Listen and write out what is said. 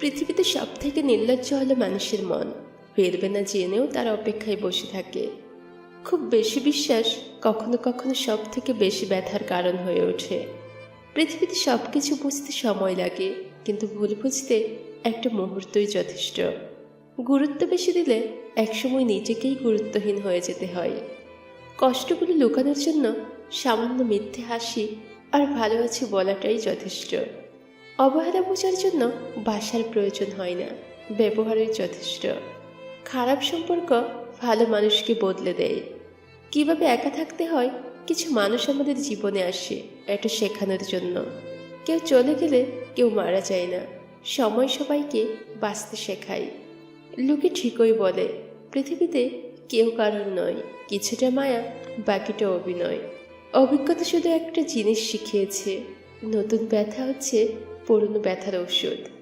পৃথিবীতে সব থেকে নির্লজ্জ হলো মানুষের মন। ফিরবে না জেনেও তার অপেক্ষায় বসে থাকে। খুব বেশি বিশ্বাস কখনো কখনো সব থেকে বেশি ব্যথার কারণ হয়ে ওঠে। পৃথিবীতে সব কিছু বুঝতে সময় লাগে, কিন্তু ভুল বুঝতে একটা মুহূর্তই যথেষ্ট। গুরুত্ব বেশি দিলে একসময় নিজেকেই গুরুত্বহীন হয়ে যেতে হয়। কষ্টগুলো লুকানোর জন্য সামান্য মিথ্যে হাসি আর ভালো আছি বলাটাই যথেষ্ট। অবহেলা বোঝার জন্য বাসার প্রয়োজন হয় না। ব্যবহারের যথেষ্ট। খারাপ সম্পর্ক ভালো মানুষকে বদলে দেয়। কীভাবে একা থাকতে হয়? কিছু মানুষ আমাদের জীবনে আসে, এটা শেখানোর জন্য। কেউ চলে গেলে কেউ মারা যায় না। সময় সবাইকে বাঁচতে শেখায়। লোকে ঠিকই বলে, পৃথিবীতে কেউ কারণ নয়, কিছুটা মায়া, বাকিটা অভিনয়। অভিজ্ঞতা শুধু একটা জিনিস শিখিয়েছে। নতুন ব্যথা হচ্ছে পুরনো ব্যথার ঔষধ।